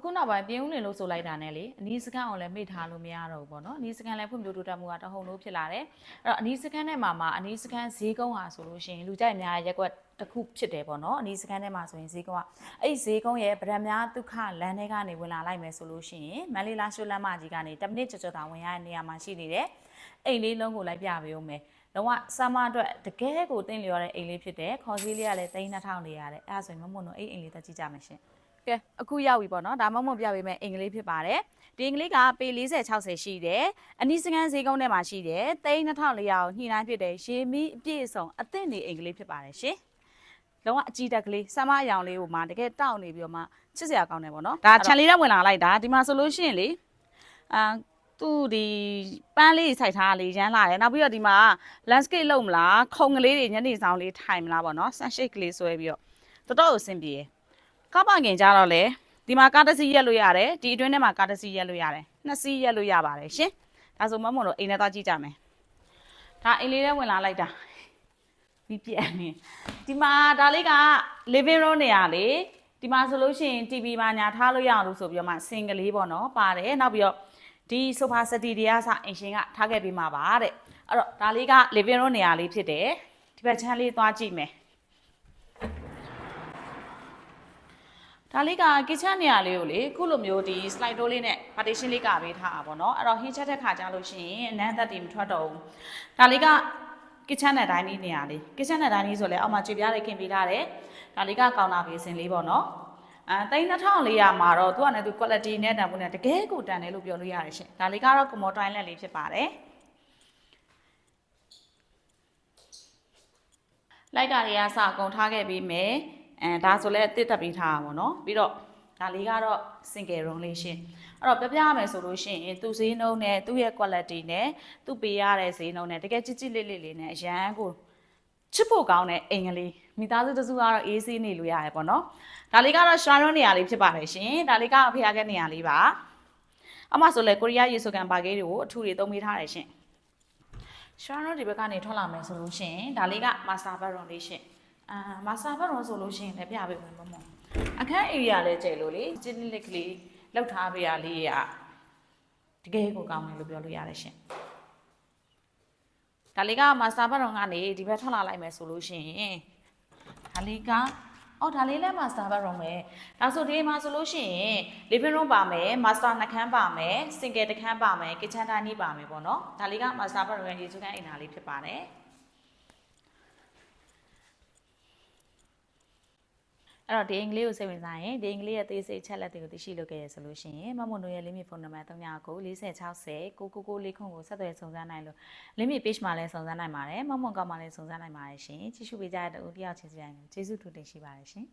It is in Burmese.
အခုနောက်ပိုင်းပြင်းဦးနေလို့ဆိုလိုက်တာနဲ့လေအနီးစကန်အောင်လည်းမိထားလို့မရတော့ဘူးပေါ့နော်အနီးစကန်လည်းဖွံ့ဖြိုးတိုးတက်မှုကတဟုန်လို့ဖြစ်လာတယ်အဲ့တော့အနီးစကန်ထဲမှာမှာအနီးစကန်ဈေးကုန်းဟာဆိုလို့ရှိရင်လူကြိုက်များရက်ကွက်တစ်ခုဖြစ်တယ်ပေါ့နော်အနီးစကန်ထဲမှာဆိုရင်ဈေးကုန်းကအဲ့ဒီဈေးကုန်းရဲ့ဗရန်များဒုက္ခလမ်းထဲကနေဝင်လာလိုက်မယ်ဆိုလို့ရှိရင်မန္တလေးလားရှိုးလမ်းမကြီးကနေ10မိနစ်ကျော်ကျော်တောင်ဝင်ရတဲ့နေရာမှာရှိနေတယ်အိမ်လေးလုံးကိုလိုက်ပြပေးဦးမယ်လုံးဝဆမ်းမအတွက်တကယ်ကိုတင်းလျော်တဲ့အိမ်လေးဖြစ်တယ်ခေါ်စည်းလေးကလည်း3400လေးရတယ်အဲ့ဒါဆိုရင်မမွန်တို့အဲ့အိမ်လေးတက်ကြည့်ကြမယ်ရှင် ကဲအခုရောက်ပြီပေါ့နော်ဒါမှမဟုတ်ပြပေးမယ်အင်္ဂလိပ်ဖြစ်ပါတယ်ဒီအင်္ဂလိပ်ကပေ40 60ရှိတယ်အနီးစကန်ဈေးကုန်းထဲမှာရှိတယ်သိန်း2400ကိုညှိနှိုင်းဖြစ်တယ်ရေမီအပြည့်အစုံအသင့်နေအင်္ဂလိပ်ဖြစ်ပါတယ်ရှင်လုံးဝအကြည့်တက်ကလေးဆမ်းမအယောင်လေးကိုမှတကယ်တောက်နေပြီးတော့မှချစ်စရာကောင်းတယ်ပေါ့နော်ဒါခြံလေးနဲ့ဝင်လာလိုက်တာဒီမှာဆိုလို့ရှိရင်လေအာသူ့ဒီပန်းလေးစိုက်ထားတာလေရမ်းလာတယ်နောက်ပြီးတော့ဒီမှာ landscape လုပ်မလားခုံကလေးတွေညနေဆောင်လေးထိုင်မလားပေါ့နော် sunshade ကလေးဆွဲပြီးတော့တော်တော်အဆင်ပြေတယ် ကားပါကင်ကြတော့လေဒီမှာကားတစ်စီးရက်လို့ရတယ်ဒီအတွင်းထဲမှာကားတစ်စီးရက်လို့ရတယ်နှစ်စီးရက်လို့ရပါတယ်ရှင်ဒါဆိုမမွန်တို့အိမ်ထဲသွားကြည့်ကြမယ်ဒါအိမ်လေးထဲဝင်လာလိုက်တာပြီးပြန်နေဒီမှာဒါလေးက living room နေရာလေဒီမှာဆိုလို့ရှိရင် TV မှာညာထားလို့ရအောင်လို့ဆိုပြီးတော့မှစင်ကလေးပေါ့နော်ပါတယ်နောက်ပြီးတော့ဒီ sofa set တွေကစအင်ရှင်ကထားခဲ့ပြီးမှာပါတဲ့အဲ့တော့ဒါလေးက living room နေရာလေးဖြစ်တယ်ဒီဘက်ချမ်းလေးသွားကြည့်မယ် ဒါလေးက kitchen နေရာလေးကိုလေခုလိုမျိုးဒီ slide door လေးနဲ့ partition လေးကပေးထားတာပေါ့နော်အဲ့တော့ဟင်းချက်တဲ့ခါကြလို့ရှိရင်အနမ်းသက်တွေမထွက်တော့ဘူးဒါလေးက kitchen နဲ့ dining နေရာလေး kitchen နဲ့ dining ဆိုလဲအောက်မှာကြွေပြားလေးခင်ပေးထားတယ်ဒါလေးကကောင်တာဘေးစင်လေးပေါ့နော်အဲ3400မှာတော့သူကလည်းသူ quality နဲ့တန်ဖိုးနဲ့တကယ်ကိုတန်တယ်လို့ပြောလို့ရတယ်ရှင်ဒါလေးကတော့ commo toilet လေးဖြစ်ပါတယ်လိုက်ကတွေကစအကုန်ထားခဲ့ပြီးမယ် အဲဒါဆိုလဲတစ်တက်ပြီးထားတာပေါ့နော်ပြီးတော့ဒါလေးကတော့ single room လေးရှင်အဲ့တော့ပြပြရမယ်ဆိုလို့ရှိရင်သူဈေးနှုန်းနဲ့သူ့ရဲ့ quality နဲ့သူပေးရတဲ့ဈေးနှုန်းနဲ့တကယ်ကြစ်ကြစ်လေးလေးလေးနဲ့အရန်ကိုချစ်ဖို့ကောင်းတဲ့အိမ်ကလေးမိသားစုတစ်စုကတော့အေးဆေးနေလို့ရတယ်ပေါ့နော်ဒါလေးကတော့ sharon နေရာလေးဖြစ်ပါတယ်ရှင်ဒါလေးကအဖေရခဲ့နေရာလေးပါအမဆိုလဲကိုရီးယားရေဆိုကန်ပါကေးတွေကိုအထူတွေသုံးပေးထားတယ်ရှင်ရှာတော့ဒီဘက်ကနေထွက်လာမယ်ဆိုလို့ရှိရင်ဒါလေးက master bedroom လေးရှင် အာ master bedroom ဆိုလို့ရှိရင်လည်းပြပေးမယ်မမအခန်း area လည်းကျယ်လို့လေကျင်းလစ်ကလေးလောက်ထားပေးရလေးရတကယ်ကိုကောင်းတယ်လို့ပြောလို့ရတယ်ရှင်ဒါလေးက master bedroom ကနေဒီဘက်ထွက်လာလိုက်မယ်ဆိုလို့ရှိရင်ဒါလေးကအော်ဒါလေးလည်း master bedroom ပဲဒါဆိုဒီမှာဆိုလို့ရှိရင် living room ပါမယ် master နှခမ်းပါမယ် single တစ်ခမ်းပါမယ် kitchen dining ပါမယ်ပေါ့နော်ဒါလေးက master bedroom ရဲ့ရေစုခန်းအိမ်သာလေးဖြစ်ပါတယ် အဲ့တော့ဒီအင်္ဂလိပ်ကိုစိတ်ဝင်စားရင်ဒီအင်္ဂလိပ်ရဲ့သေးစိတ်ချက်လက်တွေကိုသိရှိလို့ခဲ့ရဆိုလို့ရှိရင်မမွန်တို့ရဲ့ limit phone number 39ကို4060 999လေးခုကိုဆက်သွယ်စုံစမ်းနိုင်လို့ limit page မှာလည်းစုံစမ်းနိုင်ပါတယ်မမွန်ကောက်မှာလည်းစုံစမ်းနိုင်ပါတယ်ရှင်ကြည့်ရှုပေးကြတဲ့တူတယောက်ချင်းစီတိုင်းကိုကျေးဇူးတူတင်ရှိပါတယ်ရှင်